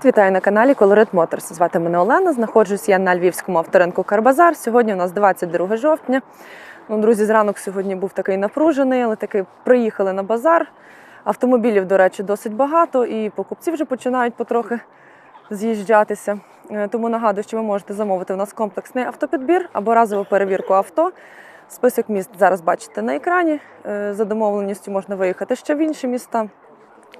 привіт! Вітаю на каналі Colorit Motors. Звати мене Олена. Знаходжусь я на львівському авторинку Карбазар. Сьогодні у нас 22 жовтня. Ну, друзі, зранок сьогодні був такий напружений, але таки приїхали на базар. Автомобілів, до речі, досить багато, і покупці вже починають потрохи з'їжджатися. Е, Тому нагадую, що ви можете замовити у нас комплексний автопідбір або разову перевірку авто. Список міст зараз бачите на екрані. Е, За домовленістю можна виїхати ще в інші міста.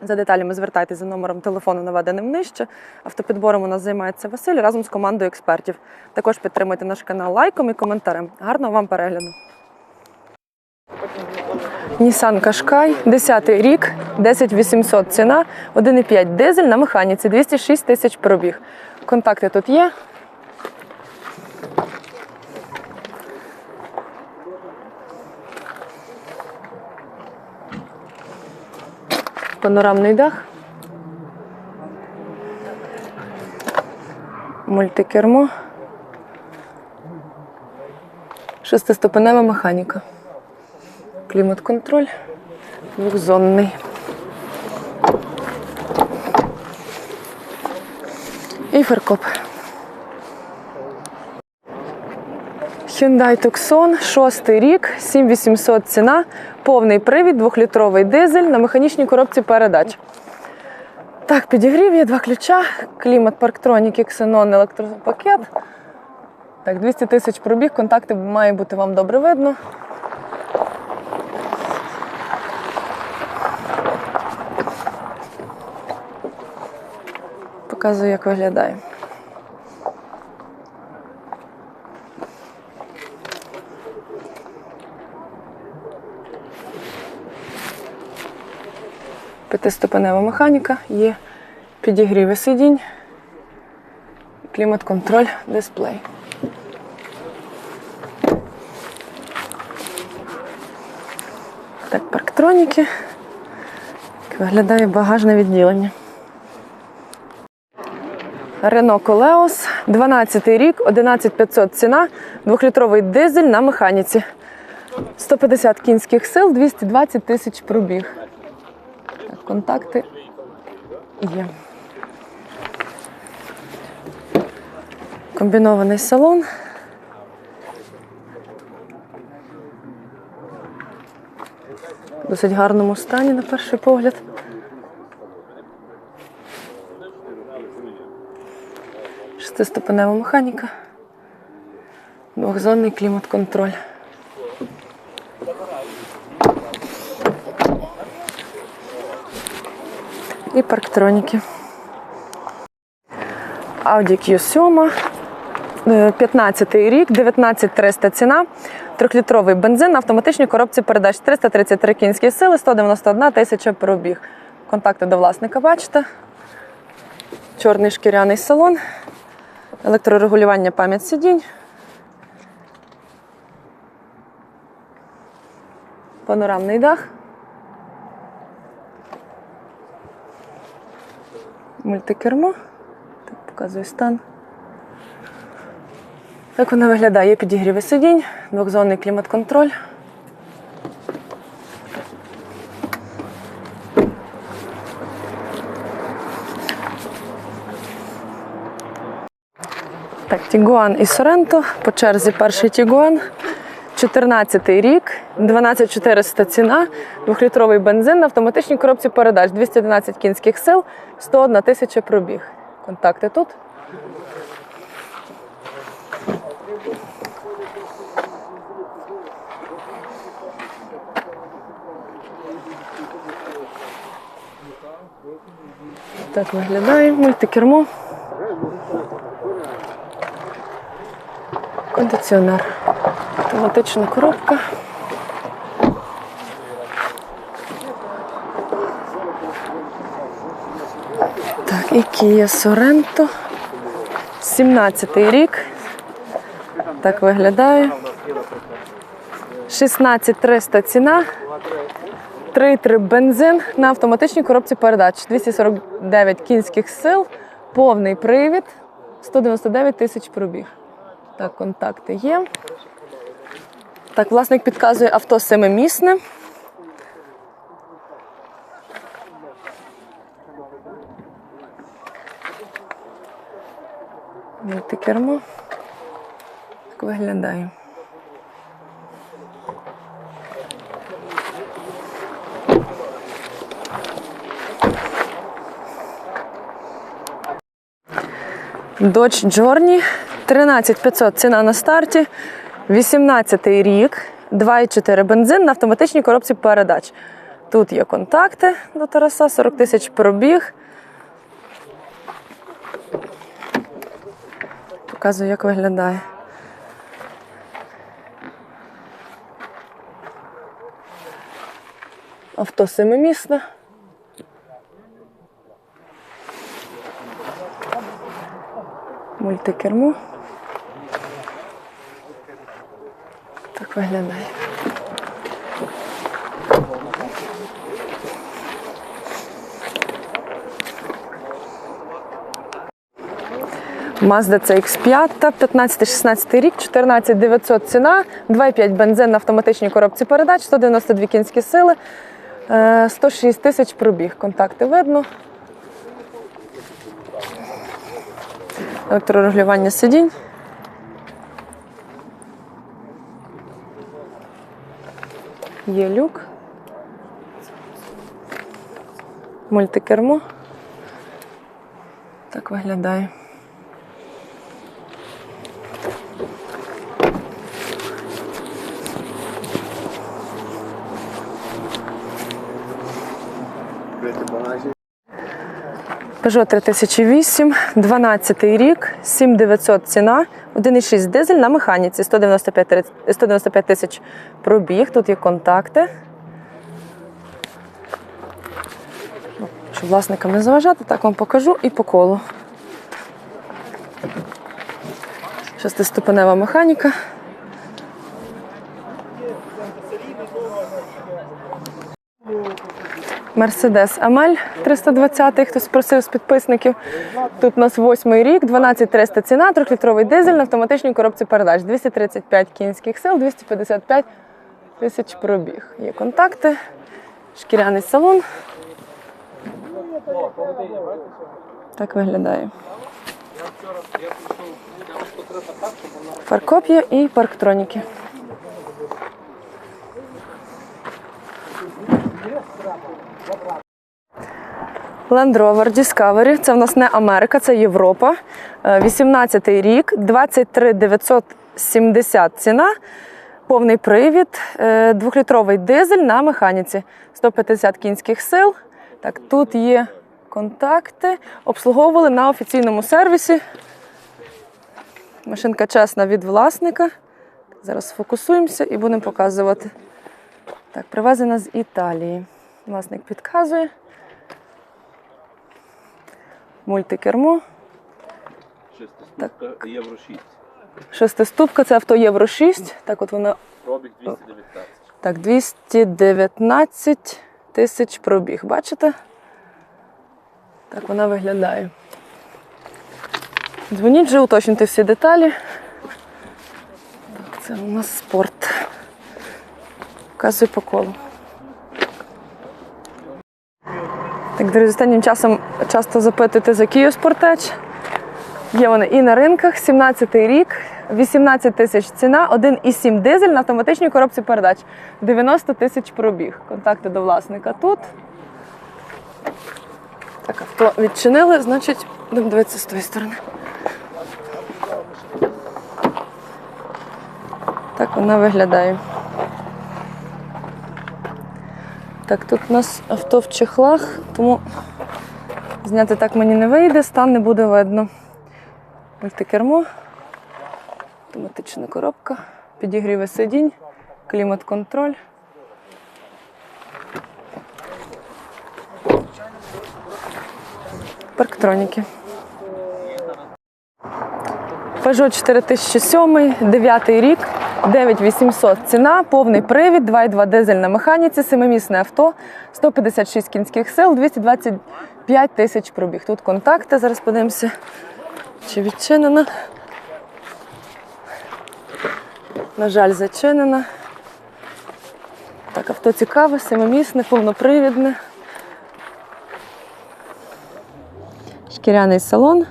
За деталями звертайтеся за номером телефону, наведеним нижче. Автопідбором у нас займається Василь разом з командою експертів. Також підтримуйте наш канал лайком і коментарем. Гарного вам перегляду. Nissan Qashqai, 10 рік, 10800 ціна, 1,5 дизель на механіці, 206 тисяч пробіг. Контакти тут є. Панорамний дах. Мультикермо. Шестиступенева механіка. Клімат-контроль. Двохзонний. І фаркоп. Hyundai Tucson, шостий рік, 7800 ціна, повний привід, двохлітровий дизель на механічній коробці передач. Так, підігрів є два ключа, клімат, парктроніки, ксенон, електропакет. Так, 200 тисяч пробіг, контакти має бути вам добре видно. Показую, як виглядає. П'ятиступенева механіка, є підігріви сидінь, клімат-контроль, дисплей. Так, парктроніки. Виглядає багажне відділення. Рено Колеос, 12 рік, 11500 ціна, двохлітровий дизель на механіці. 150 кінських сил, 220 тисяч пробіг. Так, контакти є. Комбінований салон. В досить гарному стані на перший погляд. Шестиступенева механіка. Двохзонний клімат-контроль. І парктроніки. Audi Q7, е, 15 рік, 19300 ціна, трьохлітровий бензин на автоматичній коробці передач 333 кінські сили, 191 тисяча пробіг. Контакти до власника бачите. Чорний шкіряний салон, електрорегулювання пам'ять сидінь. Панорамний дах. Мультикермо. Так, показую стан. Так вона виглядає є підігріви сидінь, двохзонний клімат-контроль. Так, Тігуан і Соренто. По черзі перший Тігуан. 14 рік, 12400 ціна, двохлітровий бензин на автоматичній коробці передач, 211 кінських сил, 101 тисяча пробіг. Контакти тут. Так виглядає мультикермо. Кондиціонер. Автоматична коробка. Так, і Kia Sorento. 17 рік. Так виглядає. 16300 ціна. 3,3 бензин на автоматичній коробці передач. 249 кінських сил, повний привід, 199 тисяч пробіг. Так, контакти є. Так, власник підказує авто семимісне. Мультикермо. Так виглядає. Dodge Journey 13500 ціна на старті. 18 рік, 2,4 бензин на автоматичній коробці передач. Тут є контакти до Тараса, 40 тисяч пробіг. Показую, як виглядає. Авто семимісне. Мультикермо. Виглядає. Mazda CX5, 15-16 рік, 14900 ціна, 2,5 бензин на автоматичній коробці передач, 192 кінські сили, е, 106 тисяч пробіг. Контакти видно. Електрорегулювання сидінь. Є люк. Мультикермо. Так виглядає. Peugeot 3008, 12 рік, 7900 ціна, 1,6 дизель на механіці, 195 195 тисяч пробіг, тут є контакти. Щоб власникам не заважати, так вам покажу і по колу. Шестиступенева механіка. Мерседес Амель 320, хтось просив з підписників. Тут у нас восьмий рік, 12300 ціна, трьохлітровий дизель на автоматичній коробці передач, 235 кінських сил, 255 тисяч пробіг. Є контакти, шкіряний салон. Так виглядає. Фаркоп є і парктроніки. Land Rover Discovery. Це в нас не Америка, це Європа. 18-й рік, 23 970 ціна. Повний привід, е, двохлітровий дизель на механіці, 150 кінських сил. Так, тут є контакти. Обслуговували на офіційному сервісі. Машинка чесна від власника. Зараз сфокусуємося і будемо показувати. Так, привезена з Італії. Власник підказує. Мультикермо. Шестиступка євро 6. Шестиступка, це авто Євро 6. Так, от вона Пробіг 219. так, 219 тисяч пробіг. Бачите? Так вона виглядає. Дзвоніть вже, уточнюйте всі деталі. Так, це у нас спорт. Показую по колу. Так, друзі, останнім часом часто запитуєте за Kia Sportage. Є вони і на ринках. 17-й рік, 18 тисяч ціна, 1,7 дизель на автоматичній коробці передач. 90 тисяч пробіг. Контакти до власника тут. Так, авто відчинили, значить, будемо дивитися з тої сторони. Так вона виглядає. Так, тут у нас авто в чехлах, тому зняти так мені не вийде, стан не буде видно. Мультикермо, автоматична коробка, підігріви сидінь, клімат-контроль. Парктроніки. Peugeot 4007, 9 рік, 9800 ціна, повний привід, 2,2 дизель на механіці, семимісне авто, 156 кінських сил, 225 тисяч пробіг. Тут контакти, зараз подивимося, чи відчинена. На жаль, зачинена. Так, авто цікаве, семимісне, повнопривідне. Шкіряний салон.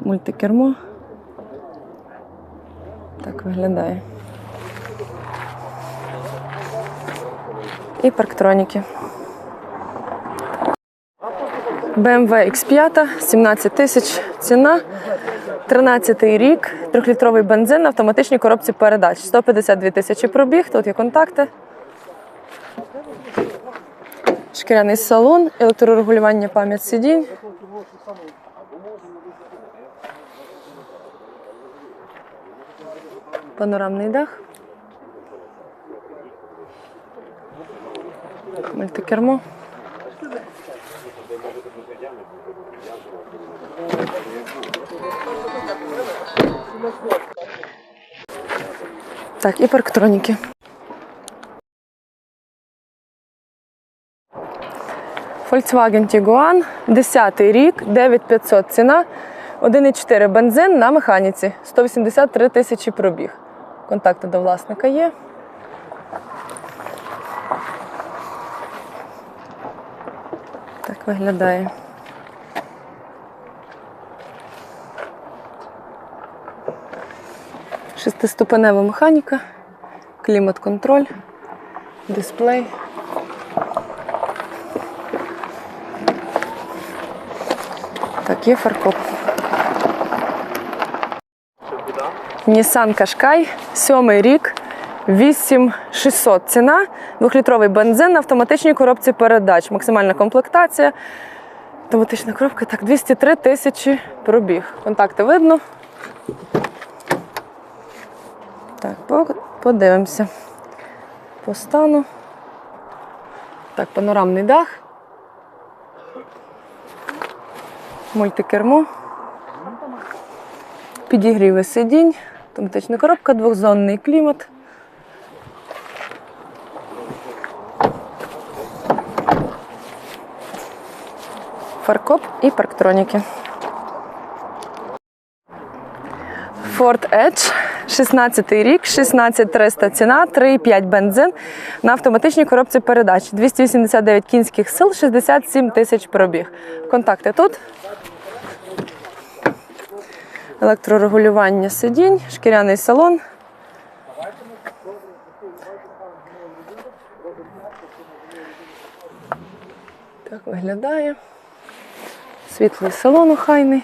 Мультикермо. Так виглядає. І парктроніки. BMW X5, 17 тисяч ціна. 13-й рік, трьохлітровий бензин на автоматичній коробці передач. 152 тисячі пробіг, тут є контакти. Шкіряний салон, електрорегулювання пам'ять сидінь. Панорамний дах. Мультикермо. Так, і парктроніки. Volkswagen Tiguan, 10 рік, 9500 ціна, 1,4 бензин на механіці, 183 тисячі пробіг. Контакти до власника є. Так виглядає. Шестиступенева механіка, клімат-контроль, дисплей. Так, є фаркоп. Nissan Qashqai, сьомий рік, 8600 ціна, двохлітровий бензин на автоматичній коробці передач. Максимальна комплектація. Автоматична коробка, так, 203 тисячі пробіг. Контакти видно. Так, подивимося. По стану. Так, панорамний дах. Мультикермо. Підігріви сидінь, автоматична коробка, двохзонний клімат. Фаркоп і парктроніки. Ford Edge, 16 рік, 16300 ціна, 3,5 бензин на автоматичній коробці передач. 289 кінських сил, 67 тисяч пробіг. Контакти тут. Електрорегулювання сидінь, шкіряний салон. Так виглядає. Світлий салон охайний.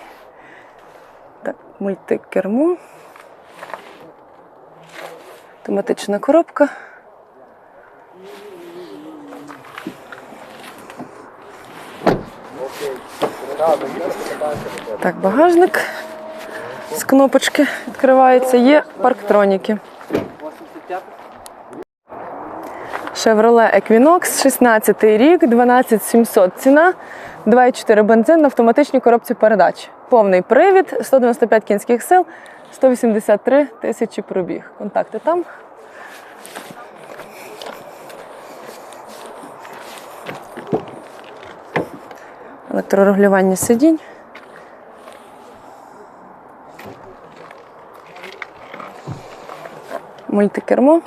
Так, мультикермо. Автоматична коробка. Так, багажник з кнопочки відкривається. Є парктроніки. Chevrolet Equinox, 16 рік, 12700 ціна, 2,4 бензин на автоматичній коробці передач. Повний привід, 195 кінських сил, 183 тисячі пробіг. Контакти там. Електрорегулювання сидінь. Мультикермо.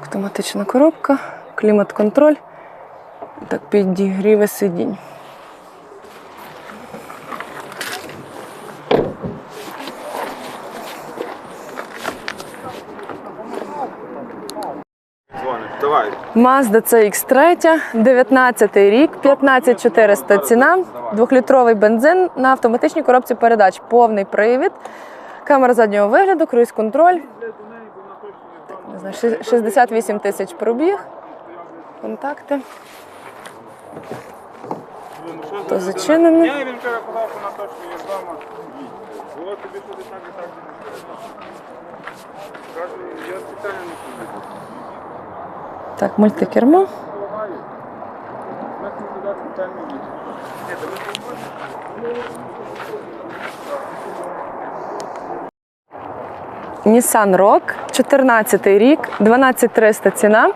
Автоматична коробка, клімат-контроль. Так, підігріве сидінь. Mazda CX-3, 19 рік, 15400 ціна, двохлітровий бензин на автоматичній коробці передач, повний привід, камера заднього вигляду, круїз-контроль. Не знаю, 68 тисяч пробіг. Контакти. То зачинено. Я він вчора що на те, що є вдома. Було тобі туди так і так. Кажу, я спеціально не туди. Так, мультикермо. Ми тут спеціально їдемо. Nissan Rogue, 14 рік, 12300 ціна,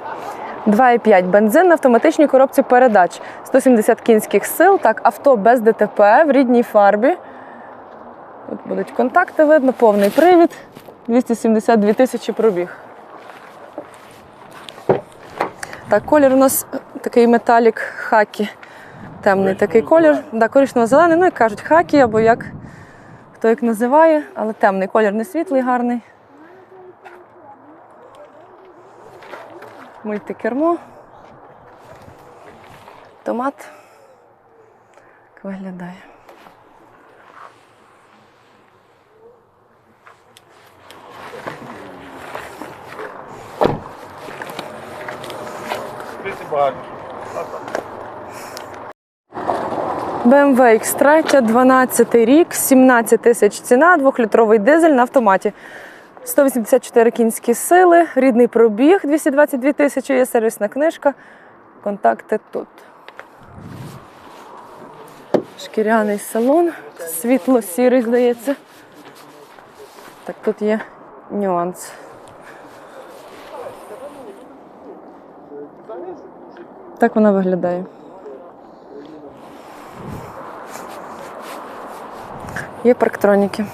2,5 бензин на автоматичній коробці передач, 170 кінських сил, так, авто без ДТП в рідній фарбі. Тут будуть контакти, видно, повний привід, 272 тисячі пробіг. Так, колір у нас такий металік хакі темний такий колір. Да, коричнево-зелений, ну як кажуть, хакі або як хто як називає, але темний колір не світлий, гарний. Мультикермо. Томат. Так виглядає. BMW X3, 12 рік, 17 тисяч ціна, двохлітровий дизель на автоматі. 184 кінські сили, рідний пробіг 222 тисячі, є сервісна книжка. Контакти тут. Шкіряний салон, світло-сірий, здається. Так, тут є нюанс. Так вона виглядає. Є парктроніки.